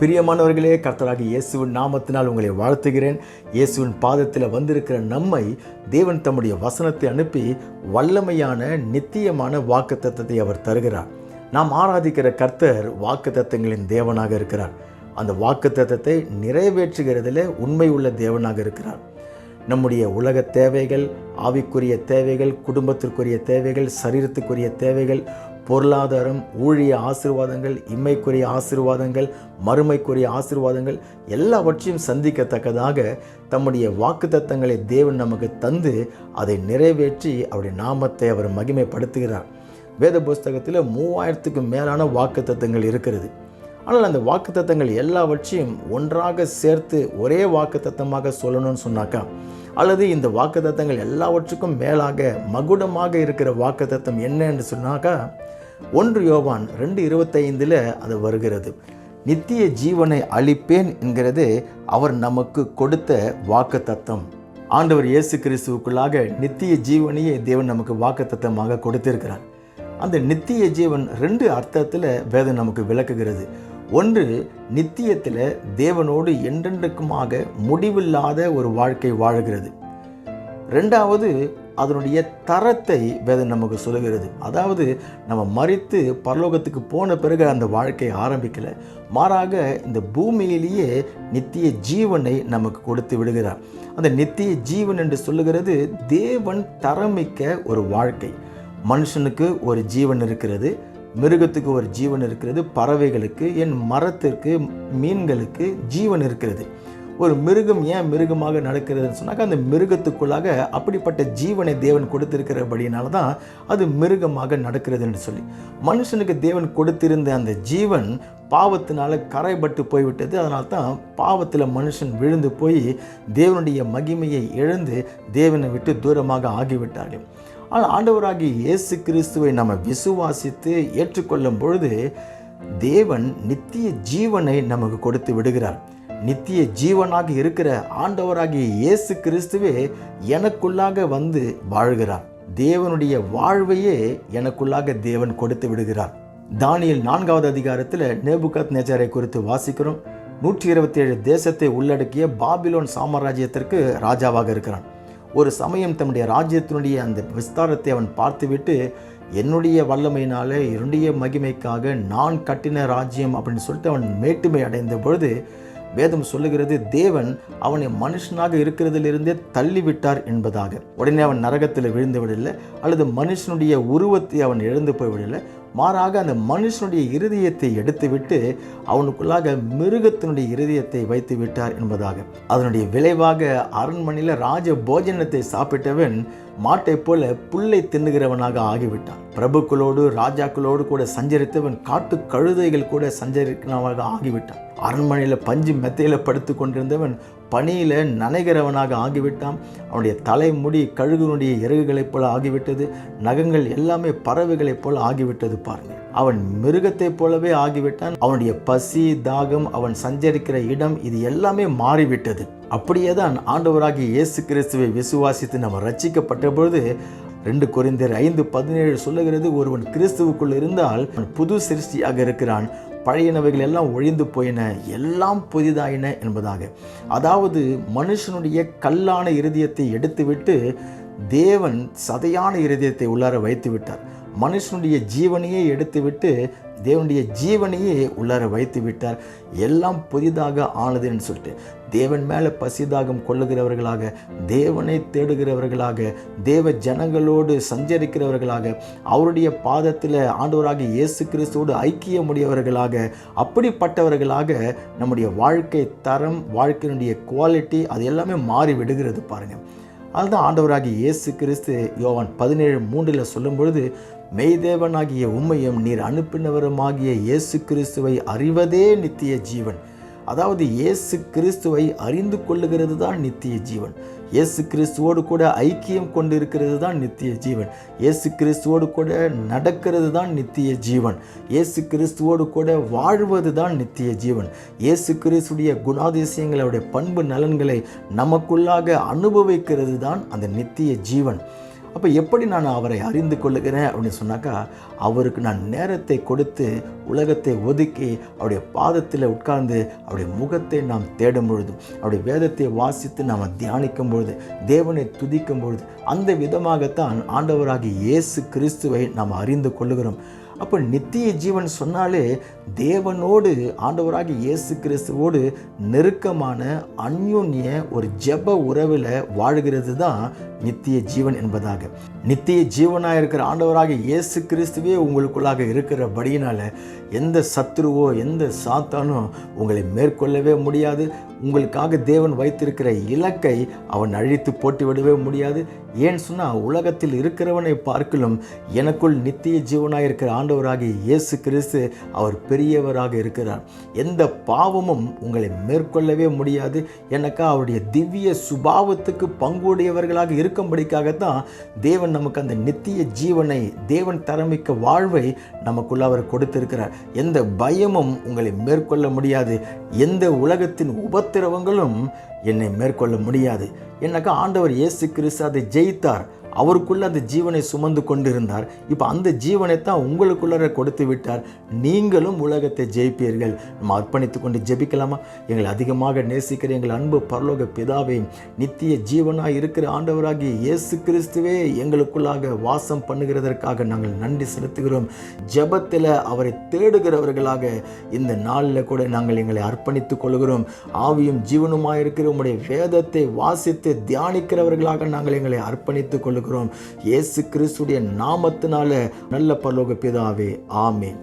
பிரியமானவர்களே கர்த்தராக இயேசுவின் நாமத்தினால் உங்களை வாழ்த்துகிறேன். இயேசுவின் பாதத்தில் வந்திருக்கிற நம்மை தேவன் தம்முடைய வசனத்தை அனுப்பி வல்லமையான நித்தியமான வாக்குத்தத்தத்தை அவர் தருகிறார். நாம் ஆராதிக்கிற கர்த்தர் வாக்குத்தத்தங்களின் தேவனாக இருக்கிறார். அந்த வாக்குத்தத்தத்தை நிறைவேற்றுகிறதில் உண்மை உள்ள தேவனாக இருக்கிறார். நம்முடைய உலக தேவைகள் ஆவிக்குரிய தேவைகள் குடும்பத்திற்குரிய தேவைகள் சரீரத்துக்குரிய தேவைகள் பொருளாதாரம் ஊழிய ஆசிர்வாதங்கள் இம்மைக்குரிய ஆசீர்வாதங்கள் மறுமைக்குரிய ஆசீர்வாதங்கள் எல்லாவற்றையும் சந்திக்கத்தக்கதாக தம்முடைய வாக்குத்தத்தங்களை தேவன் நமக்கு தந்து அதை நிறைவேற்றி அவருடைய நாமத்தை அவர் மகிமைப்படுத்துகிறார். வேத புஸ்தகத்தில் மூவாயிரத்துக்கும் மேலான வாக்குத்தத்தங்கள் இருக்கிறது. ஆனால் அந்த வாக்குத்தத்தங்கள் எல்லாவற்றையும் ஒன்றாக சேர்த்து ஒரே வாக்குத்தத்தமாக சொல்லணும்னு சொன்னாக்கா அல்லது இந்த வாக்குத்தத்தங்கள் எல்லாவற்றுக்கும் மேலாக மகுடமாக இருக்கிற வாக்குத்தத்தம் என்ன சொன்னாக்கா ஒன்று யோவான் ரெண்டு இருபத்தைந்தில் அது வருகிறது. நித்திய ஜீவனை அளிப்பேன் என்கிறது அவர் நமக்கு கொடுத்த வாக்குத்தத்தம். ஆண்டவர் இயேசு கிறிஸ்துவுக்குள்ளாக நித்திய ஜீவனையே தேவன் நமக்கு வாக்குத்தத்தமாக கொடுத்திருக்கிறார். அந்த நித்திய ஜீவன் ரெண்டு அர்த்தத்தில் வேதம் நமக்கு விளக்குகிறது. ஒன்று நித்தியத்தில் தேவனோடு என்றென்றுக்குமாக முடிவில்லாத ஒரு வாழ்க்கை வாழுகிறது. ரெண்டாவது அதனுடைய தரத்தை வேதம் நமக்கு சொல்லுகிறது. அதாவது நம்ம மறித்து பரலோகத்துக்கு போன பிறகு அந்த வாழ்க்கை ஆரம்பிக்கலை. மாறாக இந்த பூமியிலேயே நித்திய ஜீவனை நமக்கு கொடுத்து விடுகிறார். அந்த நித்திய ஜீவன் என்று சொல்லுகிறது தேவன் தரமிக்க ஒரு வாழ்க்கை. மனுஷனுக்கு ஒரு ஜீவன் இருக்கிறது மிருகத்துக்கு ஒரு ஜீவன் இருக்கிறது பறவைகளுக்கு என் மரத்திற்கு மீன்களுக்கு ஜீவன் இருக்கிறது. ஒரு மிருகம் ஏன் மிருகமாக நடக்கிறதுன்னு சொன்னாக்கா அந்த மிருகத்துக்குள்ளாக அப்படிப்பட்ட ஜீவனை தேவன் கொடுத்திருக்கிறபடினால தான் அது மிருகமாக நடக்கிறதுன்னு சொல்லி. மனுஷனுக்கு தேவன் கொடுத்திருந்த அந்த ஜீவன் பாவத்தினால கரைபட்டு போய்விட்டது. அதனால தான் பாவத்தில் மனுஷன் விழுந்து போய் தேவனுடைய மகிமையை இழந்து தேவனை விட்டு தூரமாக ஆகிவிட்டார்கள். ஆனால் ஆண்டவராகிய இயேசு கிறிஸ்துவை நம்ம விசுவாசித்து ஏற்றுக்கொள்ளும் பொழுது தேவன் நித்திய ஜீவனை நமக்கு கொடுத்து விடுகிறார். நித்திய ஜீவனாக இருக்கிற ஆண்டவராகிய இயேசு கிறிஸ்துவே எனக்குள்ளாக வந்து வாழ்கிறார். தேவனுடைய வாழ்வையே எனக்குள்ளாக தேவன் கொடுத்து விடுகிறார். தானியல் நான்காவது அதிகாரத்தில் நேபுகத் நேச்சாரை குறித்து வாசிக்கிறோம். நூற்றி இருபத்தி ஏழு தேசத்தை உள்ளடக்கிய பாபிலோன் சாம்ராஜ்யத்திற்கு ராஜாவாக இருக்கிறான். ஒரு சமயம் தன்னுடைய ராஜ்யத்தினுடைய அந்த விஸ்தாரத்தை அவன் பார்த்துவிட்டு என்னுடைய வல்லமையினாலே என்னுடைய மகிமைக்காக நான் கட்டின ராஜ்யம் அப்படின்னு சொல்லிட்டு அவன் மேட்டுமை அடைந்த பொழுது வேதம் சொல்லுகிறது தேவன் அவனை மனுஷனாக இருக்கிறதிலிருந்தே தள்ளிவிட்டார் என்பதாக. உடனே அவன் நரகத்தில் விழுந்து விடலை அல்லது மனுஷனுடைய உருவத்தை அவன் இழந்து போய்விடலை மாறாக அந்த மனுஷனுடைய இருதயத்தை எடுத்துவிட்டு அவனுக்குள்ளாக மிருகத்தினுடைய இருதயத்தை வைத்து விட்டார் என்பதாக. அதனுடைய விளைவாக அரண்மனையில் ராஜ போஜனத்தை சாப்பிட்டவன் மாட்டை போல புல்லை தின்னுகிறவனாக ஆகிவிட்டான். பிரபுக்களோடு ராஜாக்களோடு கூட சஞ்சரித்தவன் காட்டு கழுதைகள் கூட சஞ்சரிக்கிறவனாக ஆகிவிட்டான். அரண்மனையில் பஞ்சு மெத்தையில் படுத்து கொண்டிருந்தவன் பணியில் நனைகிறவனாக ஆகிவிட்டான். அவனுடைய தலைமுடி கழுகுனுடைய இறகுகளைப் போல ஆகிவிட்டது. நகங்கள் எல்லாமே பறவைகளைப் போல ஆகிவிட்டது பாருங்கள். அவன் மிருகத்தைப் போலவே ஆகிவிட்டான். அவனுடைய பசி தாகம் அவன் சஞ்சரிக்கிற இடம் இது எல்லாமே மாறிவிட்டது. அப்படியே தான் ஆண்டவராகிய இயேசு கிறிஸ்துவை விசுவாசித்து நம்ம ரட்சிக்கப்பட்ட பொழுது ரெண்டு குறைந்தர் ஐந்து பதினேழு சொல்லுகிறது ஒருவன் கிறிஸ்துவுக்குள் இருந்தால் அவன் புது சிருஷ்டியாக இருக்கிறான். பழையனவைகள் எல்லாம் ஒழிந்து போயின எல்லாம் புதிதாயின என்பதாக. அதாவது மனுஷனுடைய கல்லான இருதயத்தை எடுத்துவிட்டு தேவன் சதையான இருதயத்தை உள்ளார வைத்து விட்டார் மனுஷனுடைய ஜீவனையே எடுத்துவிட்டு தேவனுடைய ஜீவனையே உள்ளார வைத்து விட்டார். எல்லாம் புதிதாக ஆனதுன்னு சொல்லிட்டு தேவன் மேலே பசிதாகம் கொள்ளுகிறவர்களாக தேவனை தேடுகிறவர்களாக தேவ ஜனங்களோடு சஞ்சரிக்கிறவர்களாக அவருடைய பாதத்தில் ஆண்டவராக இயேசு கிறிஸ்துவோடு ஐக்கியமுடையவர்களாக அப்படிப்பட்டவர்களாக நம்முடைய வாழ்க்கை தரம் வாழ்க்கையினுடைய குவாலிட்டி அது எல்லாமே மாறி விடுகிறது பாருங்கள் அதுதான் ஆண்டவராகி இயேசு கிறிஸ்து யோவான் பதினேழு மூன்றில் சொல்லும் பொழுது மெய்தேவனாகிய உண்மையும் நீர் அனுப்பினவருமாகிய இயேசு கிறிஸ்துவை அறிவதே நித்திய ஜீவன். அதாவது இயேசு கிறிஸ்துவை அறிந்து கொள்ளுகிறது தான் நித்திய ஜீவன். இயேசு கிறிஸ்துவோடு கூட ஐக்கியம் கொண்டு இருக்கிறது தான் நித்திய ஜீவன். இயேசு கிறிஸ்துவோடு கூட நடக்கிறது தான் நித்திய ஜீவன். இயேசு கிறிஸ்துவோடு கூட வாழ்வது தான் நித்திய ஜீவன். இயேசு கிறிஸ்துடைய குணாதிசயங்களுடைய பண்பு நலன்களை நமக்குள்ளாக அனுபவிக்கிறது தான் அந்த நித்திய ஜீவன். அப்போ எப்படி நான் அவரை அறிந்து கொள்ளுகிறேன் அப்படின்னு சொன்னாக்கா அவருக்கு நான் நேரத்தை கொடுத்து உலகத்தை ஒதுக்கி அவருடைய பாதத்தில் உட்கார்ந்து அவருடைய முகத்தை நாம் தேடும் பொழுது அவருடைய வேதத்தை வாசித்து நாம் தியானிக்கும் பொழுது தேவனை துதிக்கும் பொழுது அந்த விதமாகத்தான் ஆண்டவராகிய இயேசு கிறிஸ்துவை நாம் அறிந்து கொள்ளுகிறோம். அப்போ நித்திய ஜீவன் சொன்னாலே தேவனோடு ஆண்டவராக இயேசு கிறிஸ்துவோடு நெருக்கமான அந்யோன்ய ஒரு ஜெப உறவில் வாழ்கிறது தான் நித்திய ஜீவன் என்பதாக. நித்திய ஜீவனாக இருக்கிற ஆண்டவராக இயேசு கிறிஸ்துவே உங்களுக்குள்ளாக இருக்கிறபடியினால் எந்த சத்துருவோ எந்த சாத்தானோ உங்களை மேற்கொள்ளவே முடியாது. உங்களுக்காக தேவன் வைத்திருக்கிற இலக்கை அவன் அழித்து போட்டு விடவே முடியாது. ஏன் சொன்னால் உலகத்தில் இருக்கிறவனை பார்க்கலும் எனக்குள் நித்திய ஜீவனாக இருக்கிற ஆண்டவராகிய இயேசு கிறிஸ்து அவர் பெரியவராக இருக்கிறார். எந்த பாவமும் உங்களை மேற்கொள்ளவே முடியாது. எனக்கா அவருடைய திவ்ய சுபாவத்துக்கு பங்குடையவர்களாக இருக்கும்படிக்காகத்தான் தேவன் நமக்கு அந்த நித்திய ஜீவனை தேவன் தரமிக்க வாழ்வை நமக்குள்ள அவர் கொடுத்திருக்கிறார். எந்த பயமும் உங்களை மேற்கொள்ள முடியாது. எந்த உலகத்தின் உபத்திரவங்களும் என்னை மேற்கொள்ள முடியாது. என்னக்கா ஆண்டவர் இயேசு கிறிஸ்து அதை ஜெயித்தார். அவருக்குள்ளே அந்த ஜீவனை சுமந்து கொண்டிருந்தார். இப்போ அந்த ஜீவனை தான் உங்களுக்குள்ளர கொடுத்து விட்டார். நீங்களும் உலகத்தை ஜெயிப்பீர்கள். நம்ம அர்ப்பணித்து கொண்டு ஜெபிக்கலாமா? எங்களை அதிகமாக நேசிக்கிற எங்கள் அன்பு பரலோக பிதாவே நித்திய ஜீவனாக இருக்கிற ஆண்டவராகிய இயேசு கிறிஸ்துவே எங்களுக்குள்ளாக வாசம் பண்ணுகிறதற்காக நாங்கள் நன்றி செலுத்துகிறோம். ஜெபத்தில் அவரை தேடுகிறவர்களாக இந்த நாளில் கூட நாங்கள் எங்களை அர்ப்பணித்துக் கொள்கிறோம். ஆவியும் ஜீவனுமாக இருக்கிற உங்களுடைய வேதத்தை வாசித்து தியானிக்கிறவர்களாக நாங்கள் எங்களை அர்ப்பணித்துக் கொள்கிறோம். இயேசு கிறிஸ்துடைய நாமத்தினால நல்ல பரலோக பிதாவே ஆமேன்.